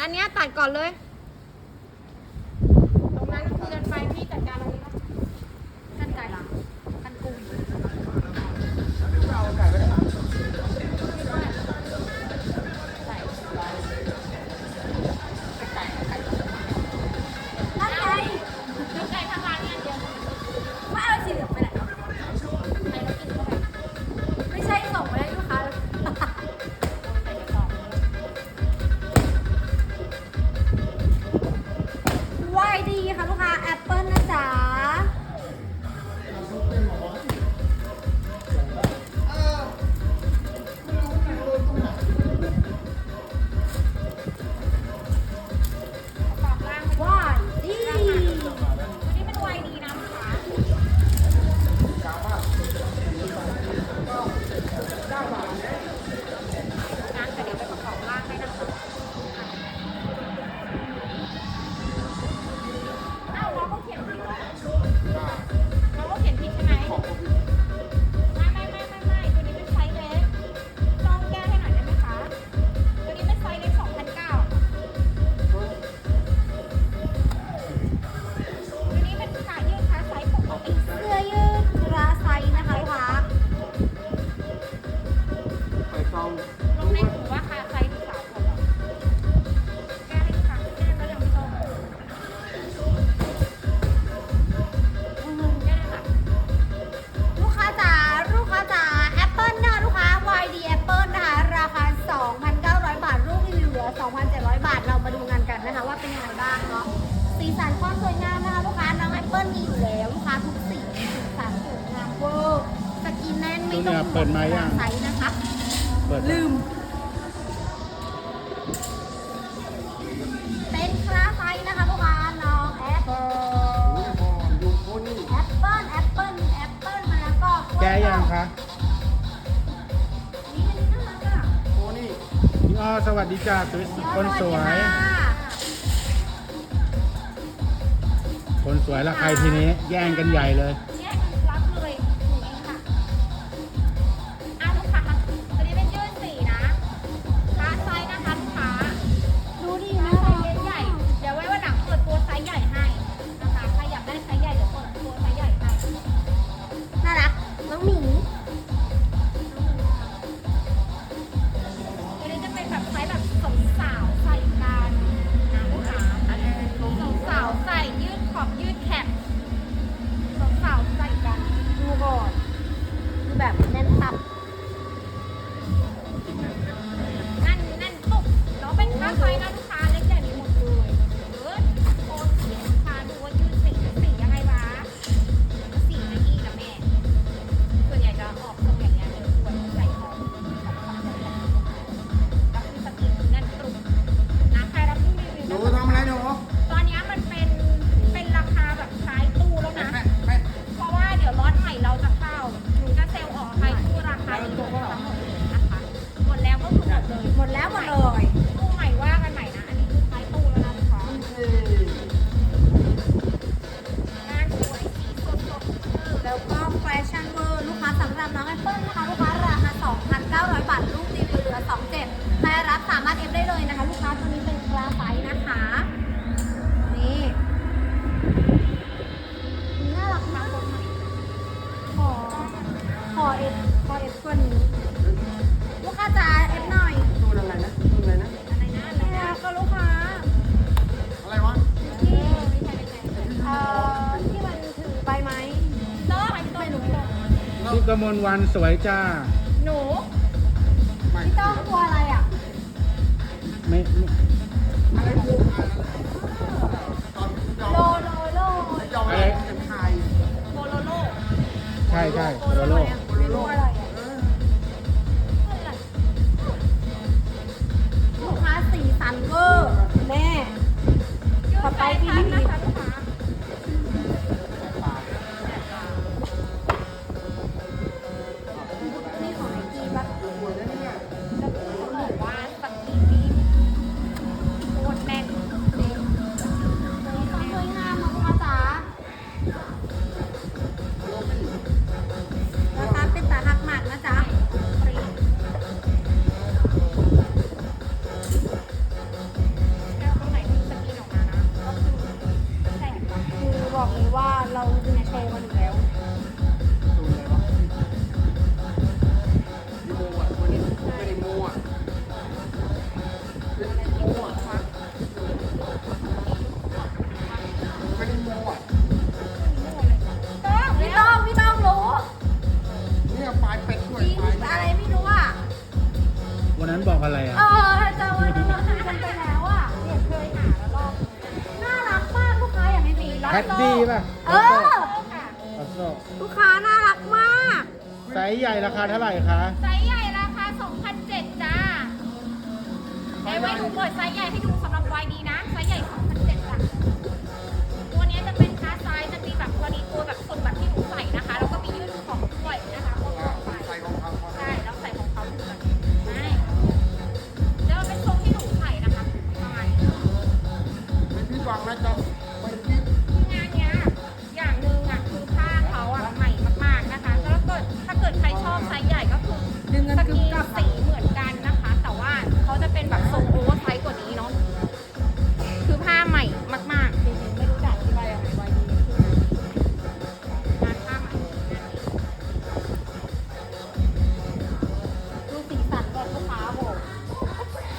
อันเนี้ยตัดก่อนเลย Wow. แกยังคะโอ้นี่อ้อสวัสดีจ้าสวยคนสวย คนสวยละใครทีนี้ แย่งกันใหญ่เลย วันสวยจ้า ไว้ดูเปิดไซส์ใหญ่ให้ดูสำหรับวัยนี้นะ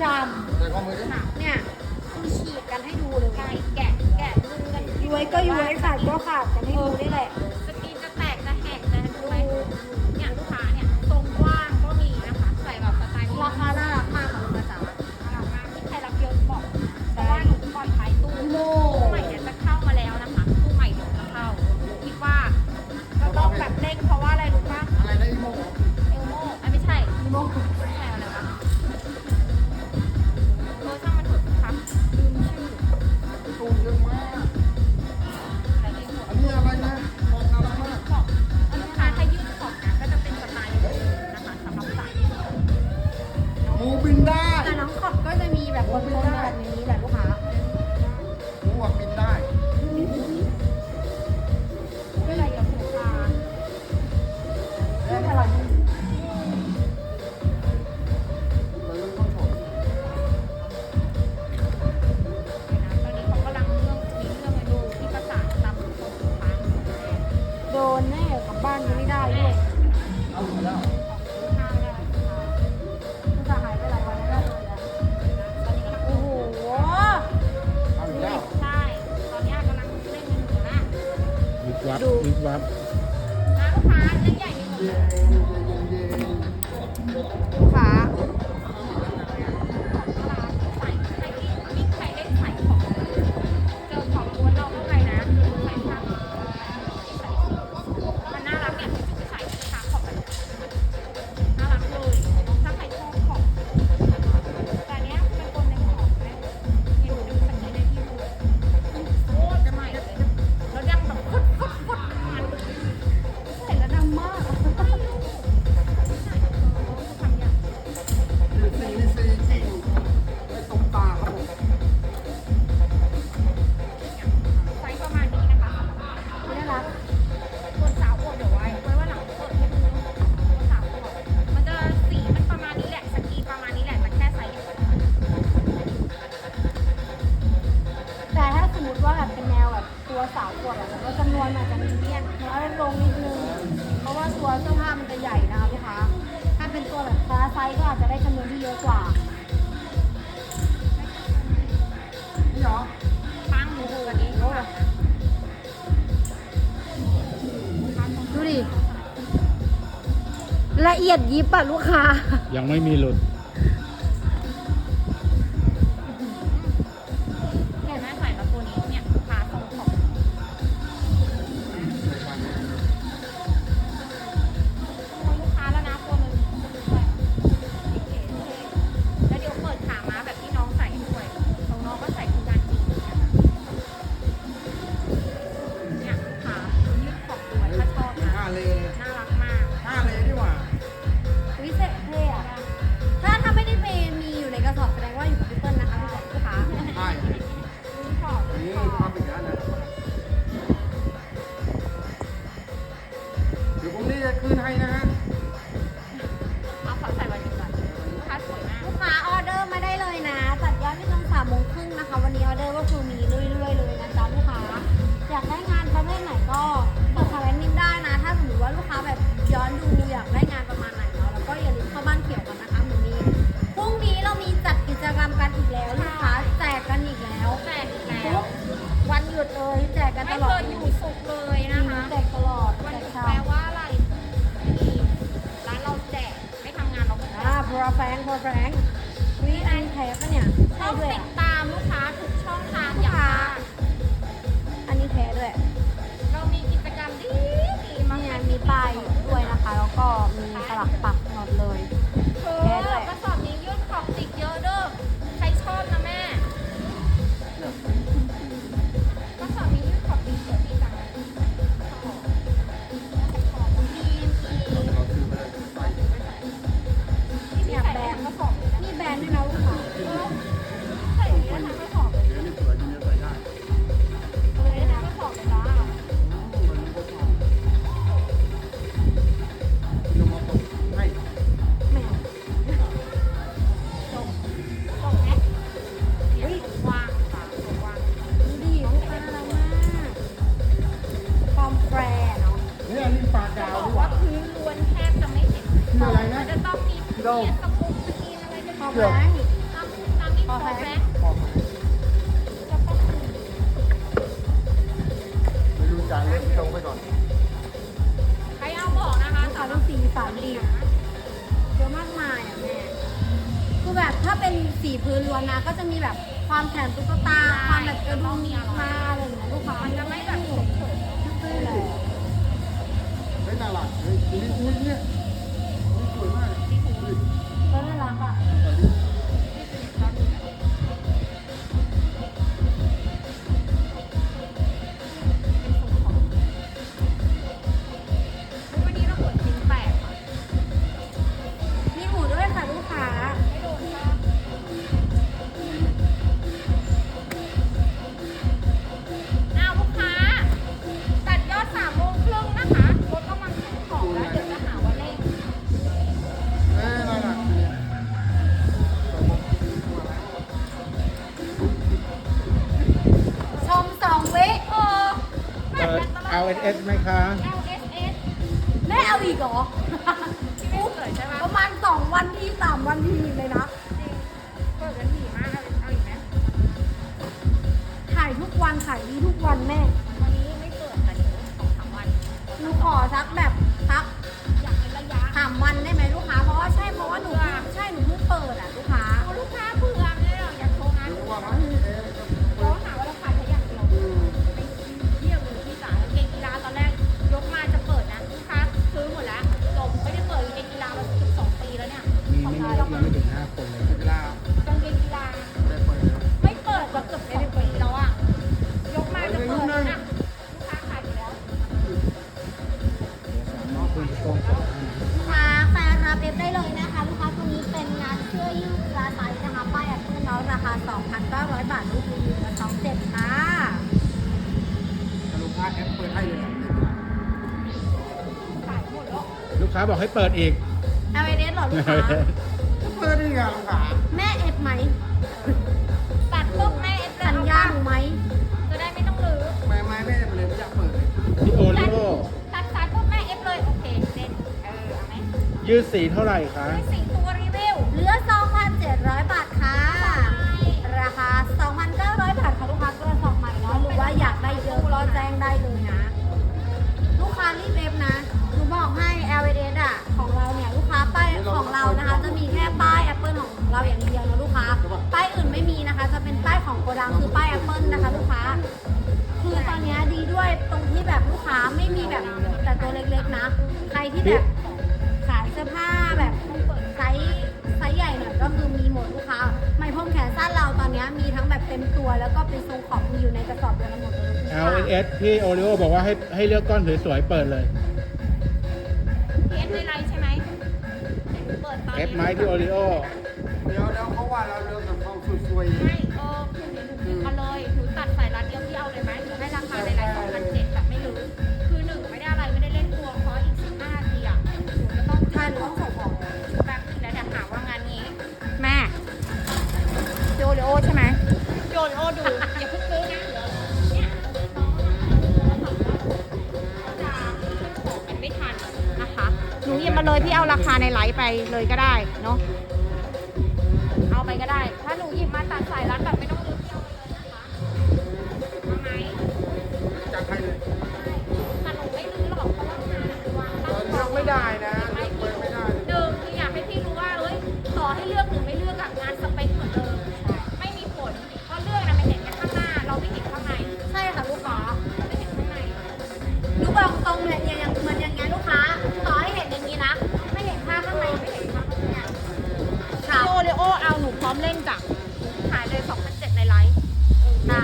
ชามเนี่ยคือฉีกกันให้ดูเลยไงแกะแกะมือกันยุ้ยก็ยุ้ยขาดก็ขาดกันให้ดูได้แหละสกินจะแตกจะแหกจะดูไหมเนี่ยลูกค้าเนี่ยทรงกว้างก็มีนะคะใส่แบบสไตล์ราคาหน้า วับวิบวับน้ค้าเล็กใหญ่มีหมดฟ้า เอียดยิบอะลูกค้า ยังไม่มีหลุด คะ วันนี้ออเดอร์ก็คือมีเรื่อยๆเลยนะจ๊ะลูกค้าอยากได้งานประเภทไหนก็บอกคอมเมนต์มินได้นะ ถ้าสมมติว่าลูกค้าแบบย้อนดูอยากได้งานประมาณไหนเนาะแล้วก็อย่าลืมเข้าบ้านเขียวกันนะคะวันมีพรุ่งนี้เรามีจัดกิจกรรมกันอีกแล้วลูกค้าแจกกันอีกแล้วแจกอีกแล้ว วันหยุดเลยแจกกันตลอเคดยอยู่สุขเลยนะคะ แจกตลอดวันแจหยุกดแปลว่าอะไรนี่ร้านเราแจก ไม่ทำงานเราก็แจกอ่ากโปรแฟงโปรแฟงวีไอแท็กเนี่ยให้ต้อย ทาอย่างมากอันนี้แพ้ด้วยเรามีกิจกรรมดีดีๆมาเนี่ยมีป้ายด้วยนะคะ แล้วก็มีตลับปลา ดมกือบพอแห้งไม่รู้จังเล่นตไปก่อน ใครเอาบอกนะคะสาวต้องสีสามดีเยอะมากมายอะแม่ คือแบบถ้าเป็นสีพื้นล้วนนะ ก็จะมีแบบความแถมตุ๊กตา ความแบบกระดูกมีมาอะไรอย่างเงี้ยลูกค้ามันจะไม่แบบสวยๆเลยไม่น่ารักเลยอุ้ยเนี่ยาบอกให้เปิดอีก เอาไอเดสหรอลูกค้าเปิดอีกอะลูกค้าแม่เอฟไหมตัดปุ๊บแม่เอฟสัญญาหไหมจะได้ไม่ต้องรื้อไม่ไม่แม่ได้เลยไม่เปิดพี่โอริโอตัดสายปุ๊บแม่เอฟเลยโอเคเซ็นเออเอาไหมยืดสีเท่าไหร่คะยืดสีตัวรีวิวเหลือ 2,700 บาทค่ะ ราคา 2,900 บาทค่ะลูกค้าตัวสองใหม่เนาะหรือว่าอยากได้เยอะก็แจ้งได้เลยนะ ลูกค้ารีบเอฟนะ บอกให้ L A S อะของเราเนี่ยลูกค้าป้ายของเรานะคะ จะมีแค่ป้าย Apple ของเราอย่างเดียวนะลูกค้า ป้ายอื่นไม่มีนะคะ จะเป็นป้ายของโกดังคือป้าย Apple นะคะ ลูกค้า คือตอนนี้ดีด้วยตรงที่แบบลูกค้าไม่มีแบบแต่ตัวเล็กๆนะ ใครที่แบบขายเสื้อผ้าแบบไซส์ไซส์ใหญ่หน่อยก็คือมีหมดลูกค้าไม่พรมแขนสั้นเราตอนนี้มีทั้งแบบเต็มตัวแล้วก็เป็นทรงขอบมีอยู่ในกระสอบเดียวกันหมดเลย L S พี่โอริโอบอกว่าให้ให้เลือกก้อนสวยๆเปิดเลย อฟไม้ที่โอริโอเดี๋ยวแล้วเขาว่าเราเรื่องกับความสุดซวยไม่เออคือหนูเอาเลยหนูตัดสายรัดเดียวที่เอาเลยไหมหนูให้ราคาในไลน์สองพันเจ็ดแบบไม่รู้คือหนึ่งไม่ได้อะไรไม่ได้เล่นตัวเพราะอีกสิบห้านาทีอะหนูจะต้องท่านต้องขอบอกแป๊บนึงแล้วเดี๋ยวหาว่างานนี้ แม่โยโอใช่ไหมโยโอดู เลยพี่เอาราคาในไลฟ์ไปเลยก็ได้เนาะ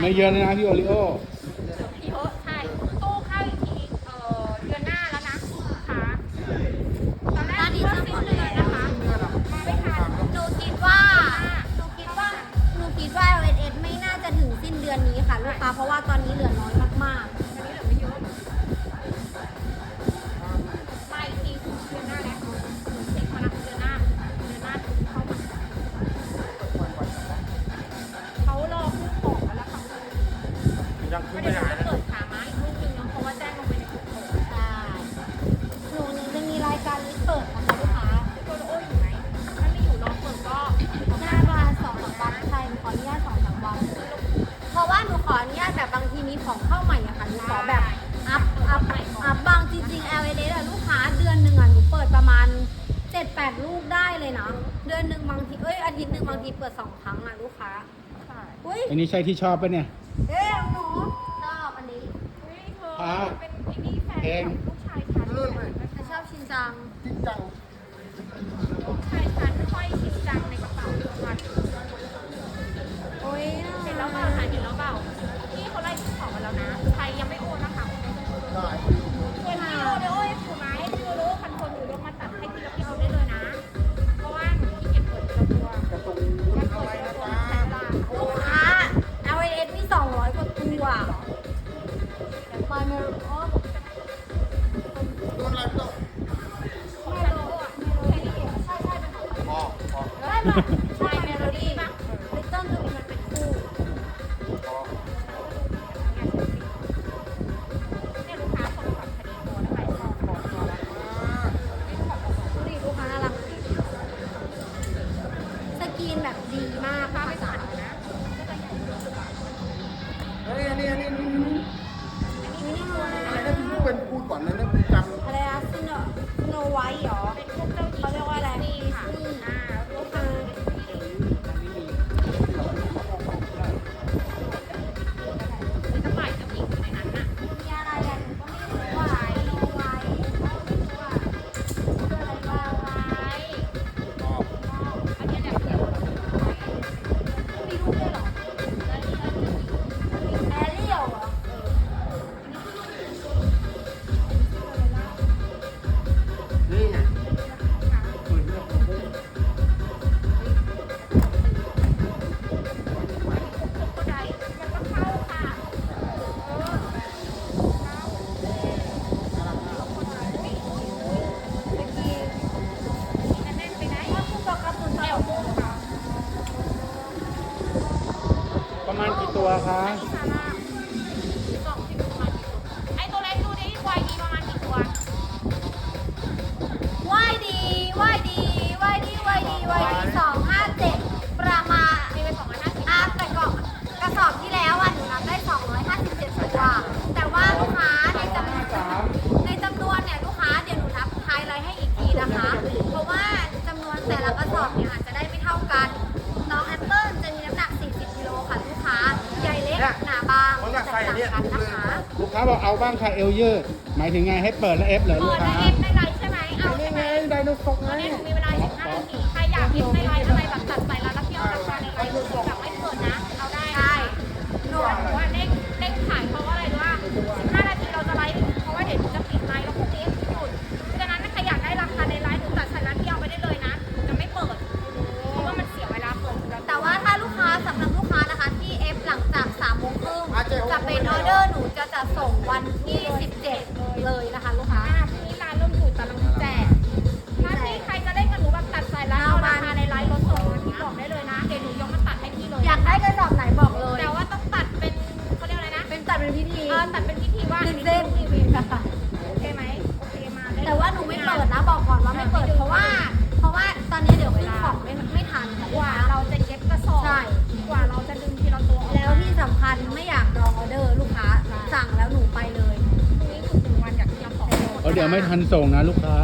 ไม่เยอะเลยนะพี่โอริโอึงบางทีเปิดสองครั้งอะลูกค้าใช่อันนี้ใช่ที่ชอบปะเนี่ย เอ้ยหนูชอบอันนี้ เฮ้ยเธอเป็นไอ้นี่แฟนของลูก 他 ใส่อันเนี้ยถูกเลยลูกค้าบอกเอาบ้างค่ะเอลเยอร์หมายถึงไงให้เปิดแล้วเอฟเหรอลูกเปิดค้า ในเอฟในไลน์ใช่ไหมเอาใช่ไหมไดโนเสาร์ไงวันนี้หนูมีเวลาอีกห้านาทีใครอยากกินในไลน์อะไรแบบตัดใส่รานแล้วเที่ยวราคาในไลน์แบบไม่เกินนะ เอาได้ได้หนูว่าเด้งเด้ขายข จะส่งวันที่ ไม่ทันส่งนะลูกค้า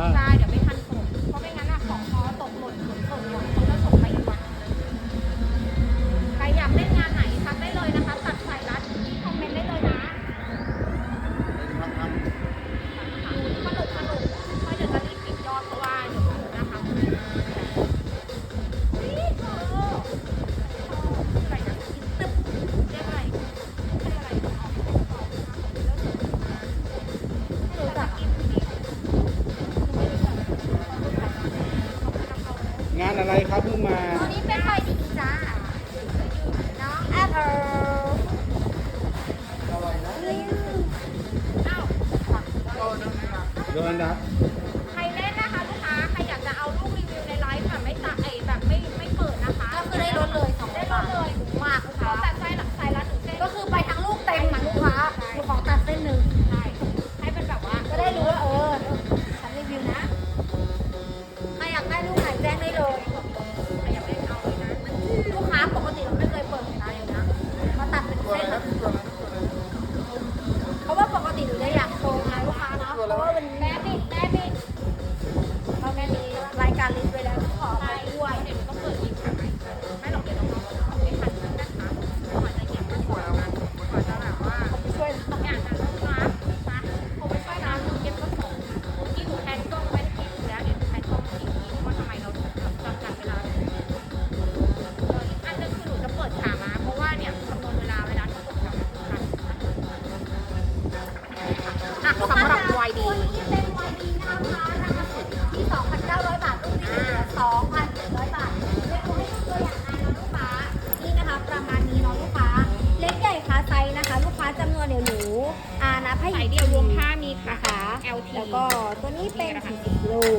นี้เป็น40โล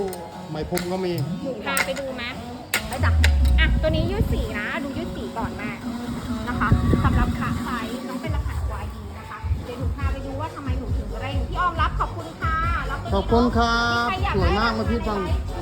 ไหมพรมก็มีหนูพาไปดูไหมไปจ้ะอะ ตัวนี้ยืดสีนะ ดูยืดสีก่อนแม่นะคะสำหรับขาไซส์น้องเป็นรหัส YD นะคะเดี๋ยวหนูพาไปดูว่าทำไมหนูถึงเร่งพี่ออมรับขอบคุณค่ะแล้วตัวนี้ขอบคุณครับมีใครอยากสวยได้มากมาพี่ฟังราคาในไลฟ์